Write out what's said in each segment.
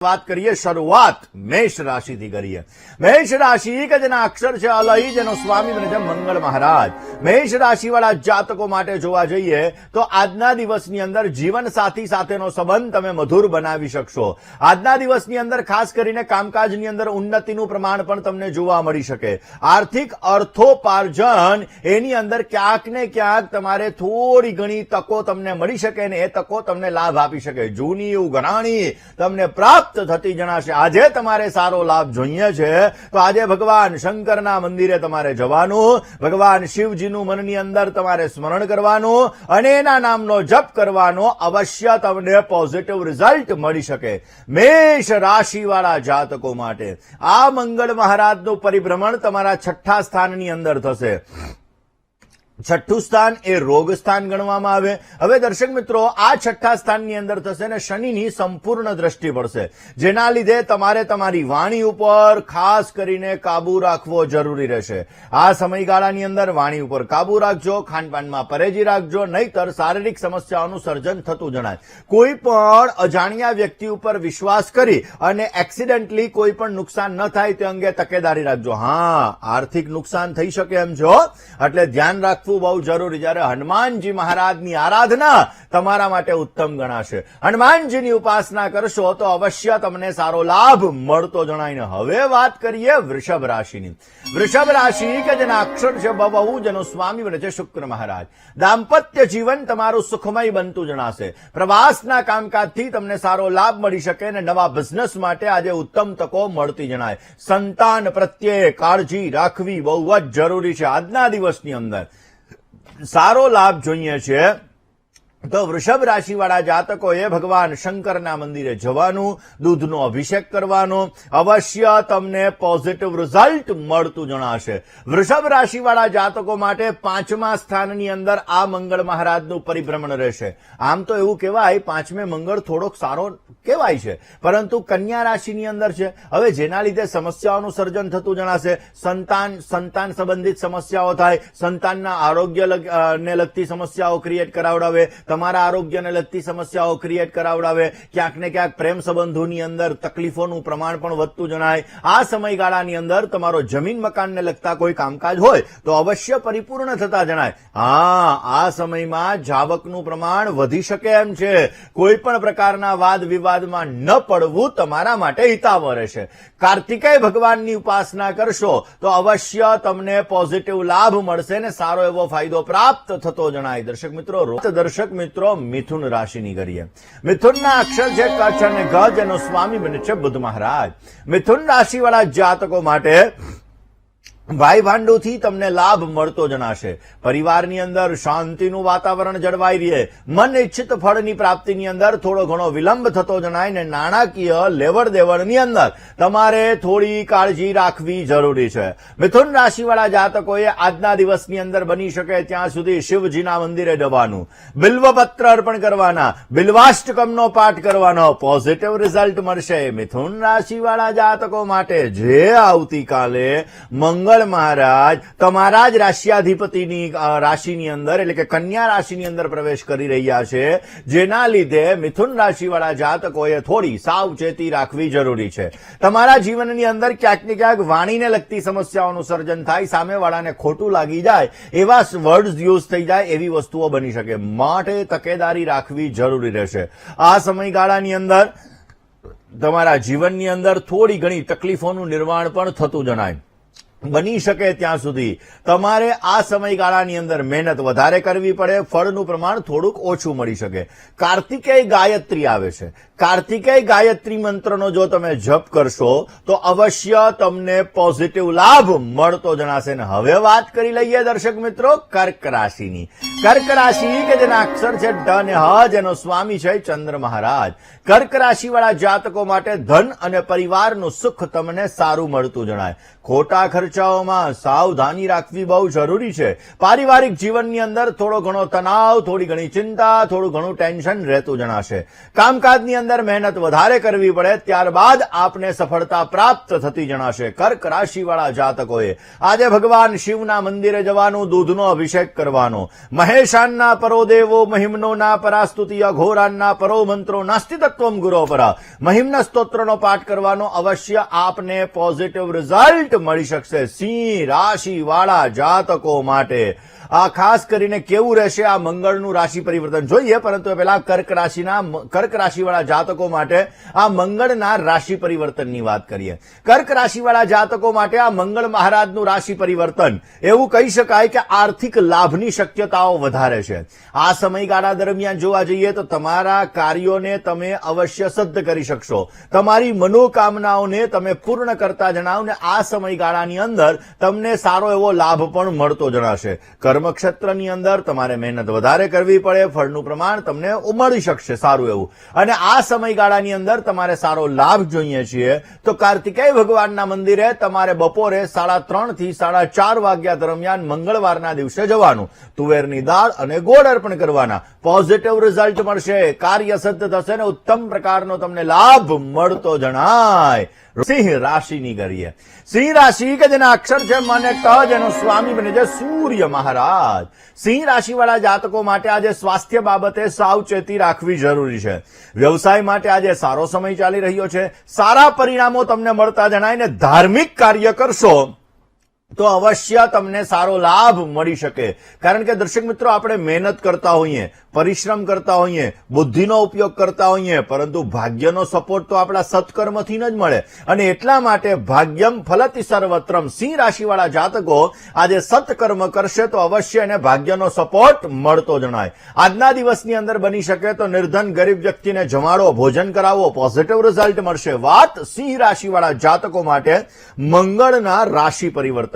વાત કરીએ, શરૂઆત મેષ રાશિથી કરીએ. મેષ રાશિ કે જેના અક્ષર છે, અલહી, જેનો સ્વામી બને છે મંગળ મહારાજ. મેષ રાશિવાળા જાતકો માટે જોવા જઈએ, તો આજના દિવસની અંદર જીવન સાથી સાથેનો સંબંધ તમે મધુર બનાવી શકશો. આજના દિવસની અંદર ખાસ કરીને કામકાજની અંદર ઉન્નતિનું પ્રમાણ પણ તમને જોવા મળી શકે. આર્થિક અર્થોપાર્જન, એની અંદર ક્યાંક ને ક્યાંક તમારે થોડી ઘણી તકો તમને મળી શકે ને એ તકો તમને લાભ આપી શકે. જૂની ઉઘરાણી તમને પ્રાપ્ત થતી જણાશે. આજે તમારે સારો લાભ જોઈએ છે. તો આજે ભગવાન શંકરના મંદિરે તમારે જવાનું. ભગવાન શિવજીનું મનની અંદર તમારે સ્મરણ કરવાનું અને એના નામનો જપ કરવાનો અવશ્ય તમને પોઝિટિવ રિઝલ્ટ મળી શકે. મેષ રાશિવાળા જાતકો માટે આ મંગળ મહારાજનું પરિભ્રમણ તમારા છઠ્ઠા સ્થાનની અંદર થશે. છઠ્ઠું સ્થાન એ રોગ સ્થાન ગણવામાં આવે. હવે દર્શક મિત્રો, આ છઠ્ઠા સ્થાનની અંદર થશે ને શનિની સંપૂર્ણ દ્રષ્ટિ પડશે. જેના લીધે તમારે તમારી વાણી ઉપર ખાસ કરીને કાબુ રાખવો જરૂરી રહેશે. આ સમયગાળાની અંદર વાણી ઉપર કાબુ રાખજો, ખાનપાનમાં પરેજી રાખજો, નહીતર શારીરિક સમસ્યાઓનું સર્જન થતું જણાય. કોઈ પણ અજાણ્યા વ્યક્તિ ઉપર વિશ્વાસ કરી અને એક્સિડન્ટલી કોઈ પણ નુકસાન ન થાય તે અંગે તકેદારી રાખજો. હા, આર્થિક નુકસાન થઈ શકે એમ છો એટલે ધ્યાન રાખવું બહુ જરૂરી. જ્યારે હનુમાનજી મહારાજની આરાધના તમારા માટે ઉત્તમ ગણાશે. હનુમાનજીની ઉપાસના કરશો તો અવશ્ય તમને સારો લાભ મળતો જણાય હવે વાત કરીએ વૃષભ રાશિની. વૃષભ રાશિ કે જેના અક્ષર છે બહુ જેનો સ્વામી બને છે શુક્ર મહારાજ. દાંપત્ય જીવન તમારું સુખમય બનતું જણાશે. પ્રવાસના કામકાજથી તમને સારો લાભ મળી શકે અને નવા બિઝનેસ માટે આજે ઉત્તમ તકો મળતી જણાય. સંતાન પ્રત્યે કાળજી રાખવી બહુ જ જરૂરી છે આજના દિવસની અંદર. સારો લાભ જોઈએ છે. તો વૃષભ રાશિવાળા જાતકોએ ભગવાન શંકરના મંદિરે જવાનું, દૂધનો અભિષેક કરવાનો. અવશ્ય તમને પોઝિટિવ રિઝલ્ટ મળતું જણાશે. વૃષભ રાશિવાળા જાતકો માટે પાંચમા સ્થાનની અંદર આ મંગળ મહારાજનું પરિભ્રમણ રહેશે. આમ તો એવું કહેવાય, પાંચમે મંગળ થોડોક સારો કહેવાય છે. પરંતુ કન્યા રાશિની અંદર છે. હવે જેના લીધે સમસ્યાઓનું સર્જન થતું જણાશે. સંતાન સંતાન સંબંધિત સમસ્યાઓ થાય. સંતાનના આરોગ્ય ને લગતી સમસ્યાઓ ક્રિએટ કરાવડાવે. તમારા આરોગ્યને લગતી સમસ્યાઓ ક્રિએટ કરાવડાવે. ક્યાંક ને ક્યાંક પ્રેમ સંબંધોની અંદર તકલીફોનું પ્રમાણ પણ વધતું જણાય. આ સમયગાળાની અંદર તમારો જમીન મકાનને લગતા કોઈ કામકાજ હોય, તો અવશ્ય પરિપૂર્ણ થતા જણાય. હા, આ સમયમાં જાવકનું પ્રમાણ વધી શકે એમ છે. કોઈ પણ પ્રકારના વાદ વિવાદમાં ન પડવું તમારા માટે હિતાવહ રહેશે. કાર્તિકેય ભગવાનની ઉપાસના કરશો તો અવશ્ય તમને પોઝિટિવ લાભ મળશે ને સારો એવો ફાયદો પ્રાપ્ત થતો જણાય. દર્શક મિત્રો દર્શક મિત્રો, મિથુન રાશિની કરીએ મિથુનના અક્ષર છે કચ્છ અને ગજ, એનો સ્વામી બને છે બુદ્ધ મહારાજ. મિથુન રાશિવાળા જાતકો માટે ભાઈ ભાંડુથી તમને લાભ મળતો જણાશે. પરિવારની અંદર શાંતિનું વાતાવરણ જળવાઈ રહે. મન ઇચ્છિત ફળની પ્રાપ્તિની અંદર થોડો ઘણો વિલંબ થતો જણાય ને નાણાકીય લેવડ દેવડની અંદર તમારે થોડી કાળજી રાખવી જરૂરી છે. મિથુન રાશિવાળા જાતકોએ આજના દિવસની અંદર બની શકે ત્યાં સુધી શિવજીના મંદિરે જવાનું. બિલ્વપત્ર અર્પણ કરવાના, બિલ્વાષ્ટકમનો પાઠ કરવાનો પોઝિટિવ રિઝલ્ટ મળશે. મિથુન રાશિવાળા જાતકો માટે જે આવતીકાલે મંગળ મહારાજ તમારા જ રાશિયાધિપતિની રાશિની અંદર, એટલે કે કન્યા રાશિની અંદર પ્રવેશ કરી રહ્યા છે, જેના લીધે મિથુન રાશિવાળા જાતકોએ થોડી સાવચેતી રાખવી જરૂરી છે. તમારા જીવનની અંદર ક્યાંક ને ક્યાંક વાણીને લગતી સમસ્યાઓનું સર્જન થાય, સામેવાળાને ખોટું લાગી જાય, એવા વર્ડ્સ યુઝ થઈ જાય, એવી વસ્તુઓ બની શકે. માટે તકેદારી રાખવી જરૂરી રહેશે. આ સમયગાળાની અંદર તમારા જીવનની અંદર થોડી ઘણી તકલીફોનું નિર્માણ પણ થતું જણાય. બની શકે ત્યાં સુધી. તમારે આ સમયગાળાની અંદર મહેનત વધારે કરવી પડે, ફળનું પ્રમાણ થોડુંક ઓછું મળી શકે. કાર્તિકેય ગાયત્રી આવે છે. કાર્તિકેય ગાયત્રી મંત્રનો જો તમે જપ કરશો, તો અવશ્ય તમને પોઝિટિવ લાભ મળતો જણાશે. ને હવે વાત કરી લઈએ દર્શક મિત્રો કર્ક રાશિની. કર્ક રાશિ કે જેના અક્ષર છે ડ અને હ, જેનો સ્વામી છે ચંદ્ર મહારાજ. કર્ક રાશિવાળા જાતકો માટે ધન અને પરિવારનું સુખ તમને સારું મળતું જણાય. ખોટા ખર્ચાઓમાં સાવધાની રાખવી બહુ જરૂરી છે. પારિવારિક જીવનની અંદર થોડો ઘણો તણાવ, થોડી ઘણી ચિંતા, થોડું ઘણું ટેન્શન રહેતું જણાશે. કામકાજની અંદર મહેનત વધારે કરવી પડે, ત્યારબાદ આપને સફળતા પ્રાપ્ત થતી જણાશે કર્ક રાશિવાળા જાતકોએ. આજે ભગવાન શિવના મંદિરે જવાનું, દૂધનો અભિષેક કરવાનો. મહેશાનના પરો દેવો મહિમનો ના પરાસ્તુતિ, અઘોરાનના પરો મંત્રો નાસ્તિતત્વ ગુરો પર મહિમના સ્તોત્રનો પાઠ કરવાનો અવશ્ય આપને પોઝિટિવ રિઝલ્ટ મળી શકશે. સિંહ રાશિવાળા જાતકો માટે આ ખાસ કરીને કેવું રહેશે? આ મંગળનું રાશિ પરિવર્તન જોઈએ, પરંતુ પહેલા કર્ક રાશિના કર્ક રાશિવાળા જાતકો માટે આ મંગળના રાશિ પરિવર્તનની વાત કરીએ. કર્ક રાશિવાળા જાતકો માટે આ મંગળ મહારાજનું રાશિ પરિવર્તન. એવું કહી શકાય કે આર્થિક લાભની શક્યતાઓ વધારે છે. આ સમયગાળા દરમિયાન જોવા જઈએ તો તમારા કાર્યોને તમે અવશ્ય સિદ્ધ કરી શકશો. તમારી મનોકામનાઓને તમે પૂર્ણ કરતા જણાવો ને આ સમયગાળાની અંદર તમને સારો એવો લાભ પણ મળતો જણાશે. કર્મક્ષેત્રની અંદર તમારે મહેનત વધારે કરવી પડે, ફળનું પ્રમાણ તમને મળી શકશે સારું એવું. અને આ સમયગાળાની અંદર તમારે સારો લાભ જોઈએ છીએ. તો કાર્તિકેય ભગવાનના મંદિરે તમારે બપોરે સાડા ત્રણથી સાડા ચાર વાગ્યા દરમિયાન મંગળવારના દિવસે જવાનું. તુવેરની દાળ અને ગોળ અર્પણ કરવાના. પોઝિટિવ રિઝલ્ટ મળશે. કાર્ય સિદ્ધ થશે ને ઉત્તમ પ્રકારનો તમને લાભ મળતો જણાય. સિંહ રાશિની કરીએ સિંહ રાશિ કે જેના અક્ષર છે મને ક જેનો સ્વામી બને છે સૂર્ય મહારાજ. સિંહ રાશિવાળા જાતકો માટે આજે સ્વાસ્થ્ય બાબતે સાવચેતી રાખવી જરૂરી છે. વ્યવસાય માટે આજે સારો સમય ચાલી રહ્યો છે. સારા પરિણામો તમને મળતા જણાય ને ધાર્મિક કાર્ય કરશો તો અવશ્ય તમને સારો લાભ મળી શકે. કારણ કે દર્શક મિત્રો, આપણે મહેનત કરતા હોઈએ, પરિશ્રમ કરતા હોઈએ, બુદ્ધિનો ઉપયોગ કરતા હોઈએ, પરંતુ ભાગ્યનો સપોર્ટ તો આપણા સત્કર્મથી જ મળે. અને એટલા માટે ભાગ્યમ ફલતી સર્વત્રમ. સિંહ રાશિવાળા જાતકો આજે સત્કર્મ કરશે તો અવશ્ય એને ભાગ્યનો સપોર્ટ મળતો જણાય. આજના દિવસની અંદર બની શકે તો નિર્ધન ગરીબ વ્યક્તિને જમાડો, ભોજન કરાવો પોઝિટિવ રિઝલ્ટ મળશે. વાત સિંહ રાશિવાળા જાતકો માટે મંગળના રાશિ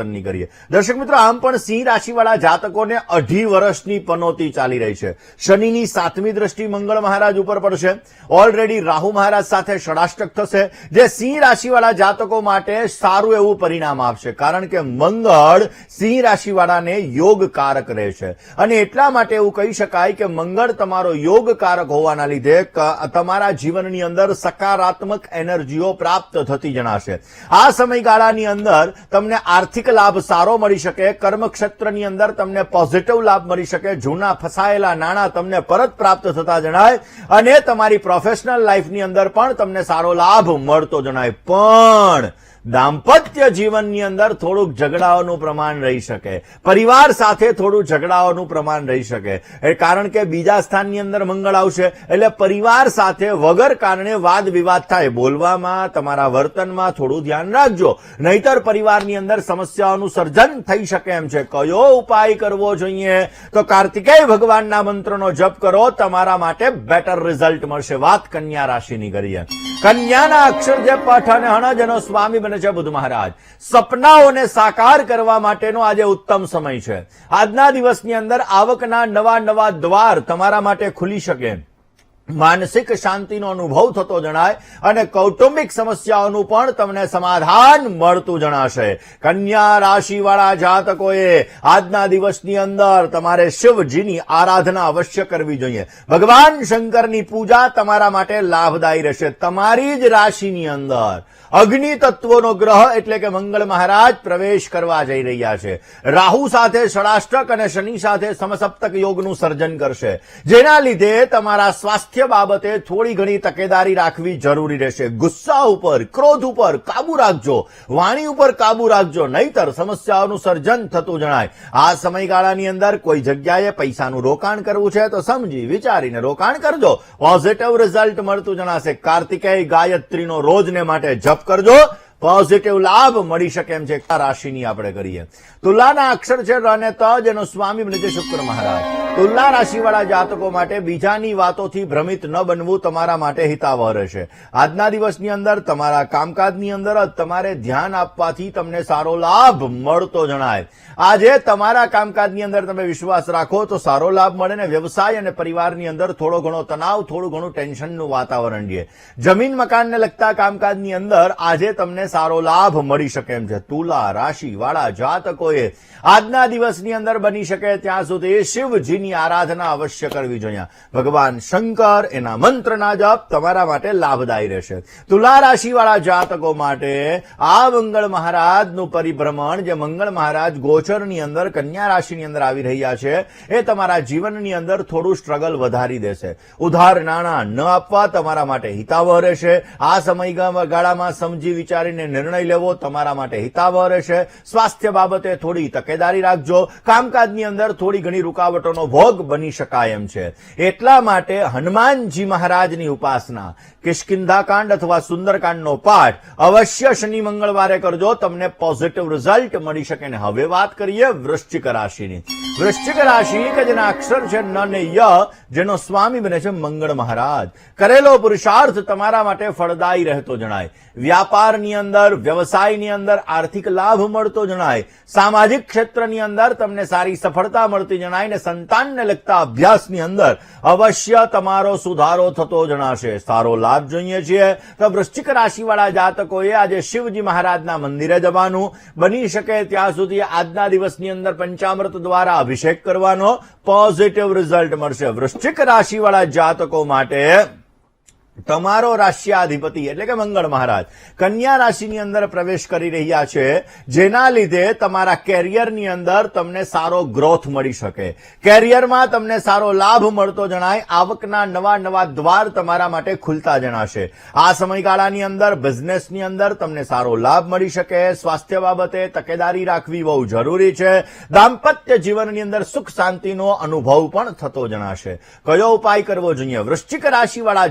પરિવર્તનની કરીએ. દર્શક મિત્રો, આમ પણ સિંહ રાશિવાળા જાતકોને અઢી વર્ષની પનોતી ચાલી રહી છે. શનિની સાતમી દ્રષ્ટિ મંગળ મહારાજ ઉપર પડશે. ઓલરેડી રાહુ મહારાજ સાથે ષડાષ્ટક થશે. જે સિંહ રાશિવાળા જાતકો માટે સારું એવું પરિણામ આપશે. કારણ કે મંગળ સિંહ રાશિવાળાને યોગકારક રહેશે. અને એટલા માટે એવું કહી શકાય કે મંગળ તમારો યોગકારક હોવાના લીધે તમારા જીવનની અંદર સકારાત્મક એનર્જીઓ પ્રાપ્ત થતી જણાશે. આ સમયગાળાની અંદર તમને આર્થિક લાભ સારો મળી શકે, કર્મક્ષેત્રની અંદર તમને પોઝિટિવ લાભ મળી શકે, જૂના ફસાયેલા નાણાં તમને પરત પ્રાપ્ત થતા જણાય, અને તમારી પ્રોફેશનલ લાઈફની અંદર પણ તમને સારો લાભ મળતો જણાય. પણ દાંપત્ય જીવનની અંદર થોડુંક ઝઘડાઓનું પ્રમાણ રહી શકે. પરિવાર સાથે થોડું ઝઘડાઓનું પ્રમાણ રહી શકે. એ કારણ કે બીજા સ્થાનની અંદર મંગળ આવશે. એટલે પરિવાર સાથે વગર કારણે વાદ વિવાદ થાય. બોલવામાં, તમારા વર્તનમાં થોડું ધ્યાન રાખજો. નહીતર પરિવારની અંદર સમસ્યાઓનું સર્જન થઈ શકે એમ છે. કયો ઉપાય કરવો જોઈએ? તો કાર્તિકેય ભગવાનના મંત્રનો જપ કરો. તમારા માટે બેટર રિઝલ્ટ મળશે. વાત કન્યા રાશિની કરીએ કન્યાના અક્ષર જે પાઠ અને હણજ એનો સ્વામી બને છે બુધ મહારાજ. સપનાઓને સાકાર કરવા માટેનો આજે ઉત્તમ સમય છે. આજના દિવસની અંદર આવકના નવા નવા દ્વાર તમારા માટે ખુલી શકે. માનસિક શાંતિનો અનુભવ થતો જણાય અને કૌટુંબિક સમસ્યાઓનું પણ તમને સમાધાન મળતું જણાશે. કન્યા રાશિવાળા જાતકોએ આજના દિવસની અંદર તમારે શિવજીની આરાધના અવશ્ય કરવી જોઈએ. ભગવાન શંકરની પૂજા તમારા માટે લાભદાયી રહેશે. તમારી જ રાશિની અંદર અગ્નિ તત્વોનો ગ્રહ એટલે કે મંગળ મહારાજ પ્રવેશ કરવા જઈ રહ્યા છે. રાહુ સાથે ષડાષ્ટક અને શનિ સાથે સમસપ્તક યોગનું સર્જન કરશે. જેના લીધે તમારા સ્વાસ્થ્ય બાબતે થોડી ઘણી તકેદારી રાખવી જરૂરી રહેશે. ગુસ્સા ઉપર, ક્રોધ ઉપર કાબુ રાખજો. વાણી ઉપર કાબુ રાખજો. નહીતર સમસ્યાઓનું સર્જન થતું જણાય. આ સમયગાળાની અંદર કોઈ જગ્યાએ પૈસાનું રોકાણ કરવું છે તો સમજી, વિચારીને રોકાણ કરજો. પોઝિટિવ રિઝલ્ટ મળતું જણાશે. કાર્તિકેય ગાયત્રીનો રોજને માટે જપ કરજો. પોઝિટિવ લાભ મળી શકે એમ છે. રાશિની આપણે કરીએ. તુલાના અક્ષર છે અને ત, જેનો સ્વામી બને છે શુક્ર મહારાજ. તુલા રાશિવાળા જાતકો માટે બીજાની વાતોથી ભ્રમિત ન બનવું તમારા માટે હિતાવહ રહેશે. આજના દિવસની અંદર તમારા કામકાજની અંદર તમારે ધ્યાન આપવાથી તમને સારો લાભ મળતો જણાય. આજે તમારા કામકાજની અંદર તમે વિશ્વાસ રાખો તો સારો લાભ મળે ને વ્યવસાય અને પરિવારની અંદર થોડો ઘણો તણાવ, થોડું ઘણું ટેન્શનનું વાતાવરણ રહે. જમીન મકાનને લગતા કામકાજની અંદર આજે તમને તમને સારો લાભ મળી શકે એમ છે. તુલા, રાશિવાળા જાતકોએ આજના દિવસની અંદર બની શકે ત્યાં સુધી શિવજીની આરાધના અવશ્ય કરવી જોઈએ. ભગવાન શંકર એના મંત્રના જપ તમારા માટે લાભદાયી રહેશે. તુલા, રાશિવાળા જાતકો માટે આ મંગળ મહારાજનું પરિભ્રમણ, જે મંગળ મહારાજ ગોચરની અંદર, કન્યા રાશિની અંદર આવી રહ્યા છે, એ તમારા જીવનની અંદર થોડું સ્ટ્રગલ વધારી દેશે. ઉધાર નાણાં ન આપવા તમારા માટે હિતાવહ રહેશે. આ સમયગાળામાં સમજી વિચારીને નિર્ણય લેવો તમારા માટે હિતાવહ રહેશે. સ્વાસ્થ્ય બાબતે થોડી તકેદારી રાખજો. કામકાજની અંદર થોડી ઘણી રૂકાવટોનો ભોગ બની શકાય એમ છે. એટલા માટે હનુમાનજી મહારાજની ઉપાસના, કિષ્કિંધાકાંડ અથવા સુંદરકાંડનો પાઠ અવશ્ય શનિ મંગળવારે કરજો. તમને પોઝિટિવ રિઝલ્ટ મળી શકે ને હવે વાત કરીએ વૃશ્ચિક રાશિની. વૃશ્ચિક રાશિ કે જેના અક્ષર છે ન ને ય, જેનો સ્વામી બને છે મંગળ મહારાજ. કરેલો પુરુષાર્થ તમારા માટે ફળદાયી રહેતો જણાય. વ્યાપારની અંદર, વ્યવસાયની અંદર આર્થિક લાભ મળતો જણાય. સામાજિક ક્ષેત્રની અંદર તમને સારી સફળતા મળતી જણાય ને સંતાનને લગતા અભ્યાસની અંદર અવશ્ય તમારો સુધારો થતો જણાશે. સારો લાભ જોઈએ છીએ. તો વૃશ્ચિક રાશિવાળા જાતકોએ આજે શિવજી મહારાજના મંદિરે જવાનું. બની શકે ત્યાં સુધી આજના દિવસની અંદર પંચામૃત દ્વારા અભિષેક કરવાનો. પોઝિટિવ રિઝલ્ટ મળશે. વૃશ્ચિક રાશિવાળા જાતકો માટે તમારો રાશિયાધિપતિ એટલે કે મંગળ મહારાજ, કન્યા રાશિની અંદર પ્રવેશ કરી રહ્યા છે, જેના લીધે તમારા કેરિયરની અંદર તમને સારો ગ્રોથ મળી શકે. કેરિયરમાં તમને સારો લાભ મળતો જણાય, આવકના નવા નવા દ્વાર તમારા માટે ખુલતા જણાશે. આ સમયગાળાની અંદર બિઝનેસની અંદર તમને સારો લાભ મળી શકે. સ્વાસ્થ્ય બાબતે તકેદારી રાખવી બહુ જરૂરી છે. દાંપત્ય જીવનની અંદર સુખ શાંતિનો અનુભવ પણ થતો જણાશે. કયો ઉપાય કરવો જોઈએ? વૃશ્ચિક રાશિવાળા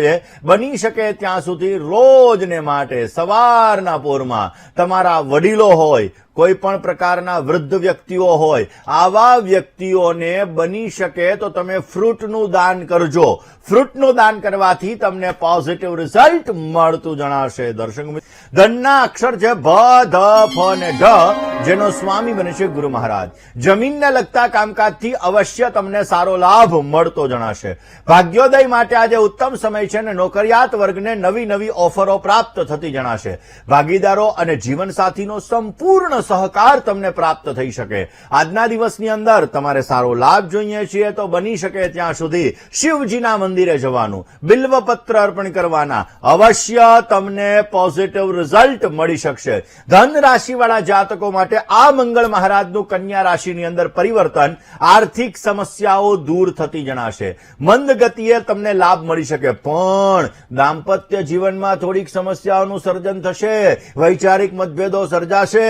જાતકોએ બની શકે ત્યાં સુધી રોજને માટે સવારના પોરમાં તમારા વડીલો હોય કોઈ પણ પ્રકારના વૃદ્ધ વ્યક્તિઓ હોય, આવા વ્યક્તિઓને બની શકે તો તમે ફ્રૂટનું દાન કરજો. ફ્રૂટનું દાન કરવાથી તમને પોઝિટિવ રિઝલ્ટ મળતું જણાશે. દર્શક ધનના અક્ષર છે ભ, ધ, ફ અને ઢ, જેનો સ્વામી બને છે ગુરુ મહારાજ. જમીનને લગતા કામકાજથી અવશ્ય તમને સારો લાભ મળતો જણાશે. ભાગ્યોદય માટે આજે ઉત્તમ સમય છે અને નોકરિયાત વર્ગને નવી નવી ઓફરો પ્રાપ્ત થતી જણાશે. ભાગીદારો અને જીવનસાથીનો સંપૂર્ણ સહકાર તમને પ્રાપ્ત થઈ શકે. આજના દિવસની અંદર તમારે સારો લાભ જોઈએ છીએ તો બની શકે ત્યાં સુધી શિવજીના મંદિરે જવાનું. બિલ્વપત્ર અર્પણ કરવાના. અવશ્ય તમને પોઝિટિવ રિઝલ્ટ મળી શકશે. ધન રાશિવાળા જાતકો માટે આ મંગળ મહારાજનું કન્યા રાશિની અંદર પરિવર્તન આર્થિક સમસ્યાઓ દૂર થતી જણાશે. મંદ ગતિએ તમને લાભ મળી શકે. પણ દાંપત્ય જીવનમાં થોડીક સમસ્યાઓનું સર્જન થશે. વૈચારિક મતભેદો સર્જાશે.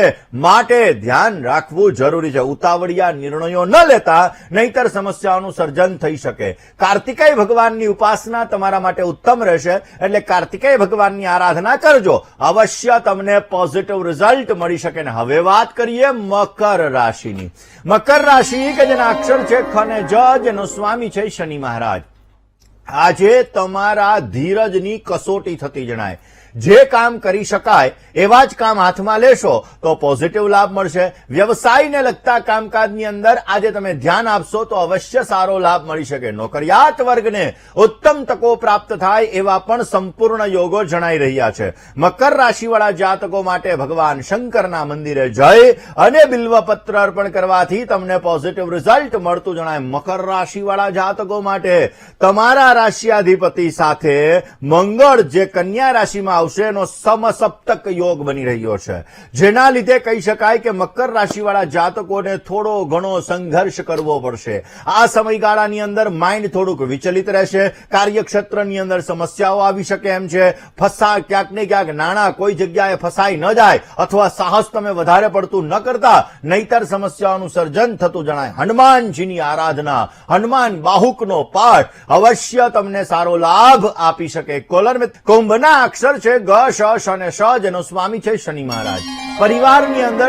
માટે ધ્યાન રાખવું જરૂરી છે. ઉતાવળિયા નિર્ણયો ન લેતા નહીતર સમસ્યાઓનું સર્જન થઈ શકે. કાર્તિકેય ભગવાનની ઉપાસના તમારા માટે ઉત્તમ રહેશે. એટલે કાર્તિકેય ભગવાનની આરાધના કરજો. અવશ્ય તમને પોઝિટિવ રિઝલ્ટ મળી શકે. ને હવે વાત કરીએ મકર રાશિની. મકર રાશિ કે જેના અક્ષર છે ખને અને જ, જેનો સ્વામી છે શનિ મહારાજ. આજે તમારા ધીરજની કસોટી થતી જણાય. જે કામ કરી શકાય એવા જ કામ હાથમાં લેશો તો પોઝિટિવ લાભ મળશે. વ્યવસાયને લગતા કામકાજની અંદર આજે તમે ધ્યાન આપશો તો અવશ્ય સારો લાભ મળી શકે. નોકરિયાત વર્ગને ઉત્તમ તકો પ્રાપ્ત થાય એવા પણ સંપૂર્ણ યોગો જણાઈ રહ્યા છે. મકર રાશિવાળા જાતકો માટે ભગવાન શંકરના મંદિરે જઈ અને બિલ્વપત્ર અર્પણ કરવાથી તમને પોઝિટિવ રિઝલ્ટ મળતું જણાય. મકર રાશિવાળા જાતકો માટે તમારા રાશિયાધિપતિ સાથે મંગળ જે કન્યા રાશિમાં આવશે એનો સમસપ્તક યોગ બની રહ્યો છે. જેના લીધે કહી શકાય કે મકર રાશિવાળા જાતકોને થોડો ઘણો સંઘર્ષ કરવો પડશે. આ સમયગાળાની અંદર માઇન્ડ થોડુંક વિચલિત રહેશે. કાર્યક્ષેત્રની અંદર સમસ્યાઓ આવી શકે એમ છે. ફસા ક્યાંક ને ક્યાંક, નાણાં કોઈ જગ્યાએ ફસાઈ ન જાય અથવા સાહસ તમે વધારે પડતું ન કરતા, નહીતર સમસ્યાઓનું સર્જન થતું જણાય. હનુમાનજીની આરાધના, હનુમાન બાહુકનો પાઠ અવશ્ય તમને સારો લાભ આપી શકે. કોલર કુંભના અક્ષર છે ગ શ શ અને શ જેનો સ્વામી છે શનિ મહારાજ. પરિવારની અંદર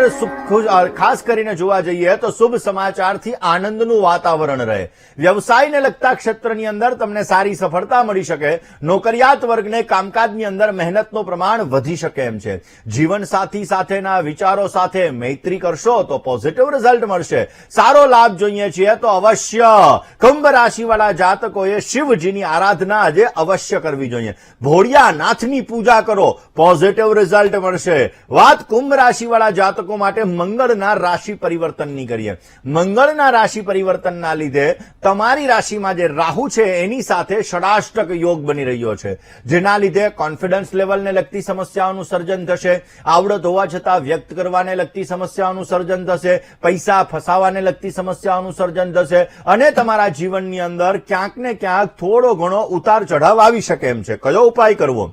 ખાસ કરીને જોવા જઈએ તો શુભ સમાચારથી આનંદનું વાતાવરણ રહે. વ્યવસાયને લગતા ક્ષેત્રની અંદર તમને સારી સફળતા મળી શકે. નોકરિયાત વર્ગને કામકાજની અંદર મહેનતનું પ્રમાણ વધી શકે એમ છે. જીવનસાથી સાથેના વિચારો સાથે મૈત્રી કરશો તો પોઝિટિવ રિઝલ્ટ મળશે. સારો લાભ જોઈએ છીએ તો અવશ્ય. કુંભ રાશિવાળા જાતકોએ શિવજીની આરાધના આજે અવશ્ય કરવી જોઈએ. ભોળિયાનાથની પૂજા કરો પોઝિટિવ રિઝલ્ટ મળશે. વાત કુંભ રાશિવાળા જાતકો માટે મંગળના રાશિ પરિવર્તનની કરીએ મંગળના રાશિ પરિવર્તનના લીધે તમારી રાશિમાં જે રાહુ છે, એની સાથે ષડાષ્ટક યોગ બની રહ્યો છે. જેના લીધે કોન્ફિડન્સ લેવલને લગતી સમસ્યાઓનું સર્જન થશે. આવડત હોવા છતાં વ્યક્ત કરવાને લગતી સમસ્યાઓનું સર્જન થશે. પૈસા ફસાવાને લગતી સમસ્યાઓનું સર્જન થશે. અને તમારા જીવનની અંદર ક્યાંક ને ક્યાંક થોડો ઘણો ઉતાર ચઢાવ આવી શકે એમ છે. કયો ઉપાય કરવો?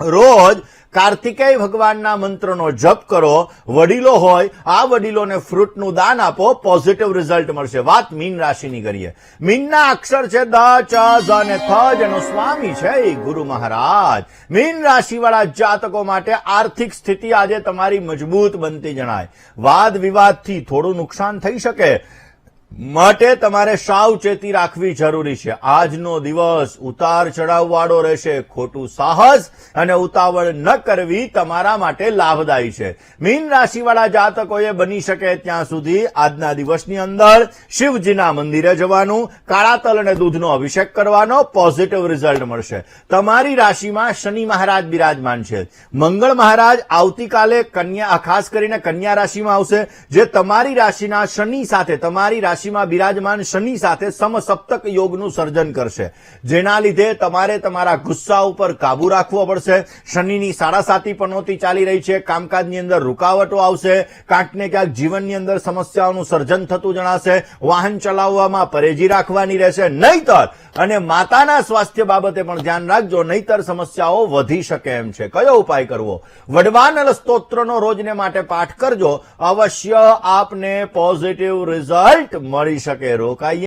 રોજ કાર્તિકેય ભગવાનના મંત્રનો જપ કરો, વડીલો હોય, આ વડીલોને ફ્રૂટનું દાન આપો પોઝિટિવ રિઝલ્ટ મળશે. વાત મીન રાશિની કરીએ. મીનના અક્ષર છે દ, ચ અને થ જેનો સ્વામી છે એ ગુરુ મહારાજ. મીન રાશિવાળા જાતકો માટે આર્થિક સ્થિતિ આજે તમારી મજબૂત બનતી જણાય. વાદ વિવાદથી થોડું નુકસાન થઈ શકે. માટે તમારે સાવચેતી રાખવી જરૂરી છે. આજનો દિવસ ઉતાર ચઢાવ રહેશે, ખોટું સાહસ અને ઉતાવળ ન કરવી તમારા માટે લાભદાયી છે. મીન રાશિવાળા જાતકોએ બની શકે ત્યાં સુધી આજના દિવસની અંદર શિવજીના મંદિરે જવાનું કાળા તલ અને દૂધનો અભિષેક કરવાનો પોઝિટિવ રિઝલ્ટ મળશે. તમારી રાશિમાં શનિ મહારાજ બિરાજમાન છે. મંગળ મહારાજ આવતીકાલે કન્યા, ખાસ કરીને કન્યા રાશિમાં આવશે, જે તમારી રાશિના શનિ સાથે, તમારી રાશિમાં બિરાજમાન શનિ સાથે સમસપ્તક યોગનું સર્જન કરશે. જેના લીધે તમારે તમારા ગુસ્સા ઉપર કાબુ રાખવો પડશે. શનિની સાડાસાતી પનોતી ચાલી રહી છે. કામકાજની અંદર રૂકાવટો આવશે. ક્યાંક ક્યાંક જીવનની અંદર સમસ્યાઓનું સર્જન થતું જણાશે. વાહન ચલાવવામાં પરેજી રાખવાની રહેશે. નહીતર, અને માતાના સ્વાસ્થ્ય બાબતે પણ ધ્યાન રાખજો. નહીતર સમસ્યાઓ વધી શકે એમ છે. કયો ઉપાય કરવો? વડવાનલ સ્તોત્રનો રોજને માટે પાઠ કરજો. અવશ્ય આપને પોઝિટિવ રિઝલ્ટ મળી શકે રોકાઈએ